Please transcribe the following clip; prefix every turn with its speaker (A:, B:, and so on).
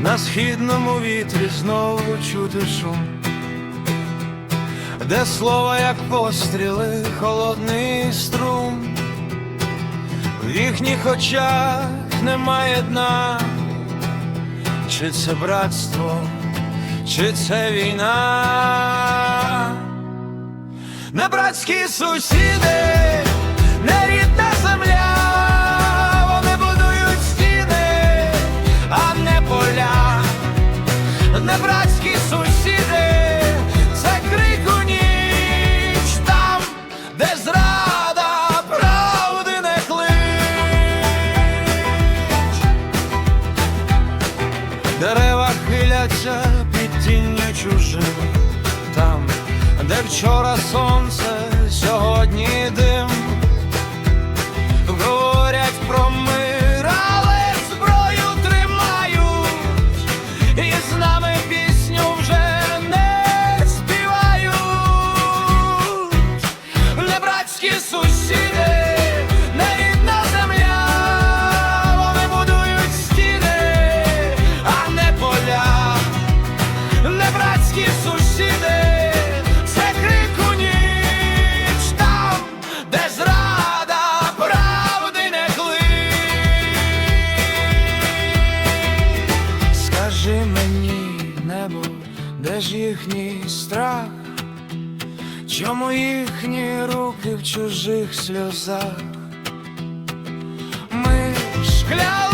A: на східному вітрі знову чути шум, де слова, як постріли, холодний струм, в їхніх очах немає дна, чи це братство, чи це війна, не братські сусіди, не рідна не братські сусіди, це крик ніч там, де зрада правди не клич. Дерева хиляться під тінню чужим там, де вчора сонце, сьогодні дим. Ж їхній страх, чому їхні руки в чужих сльозах? Ми шкля.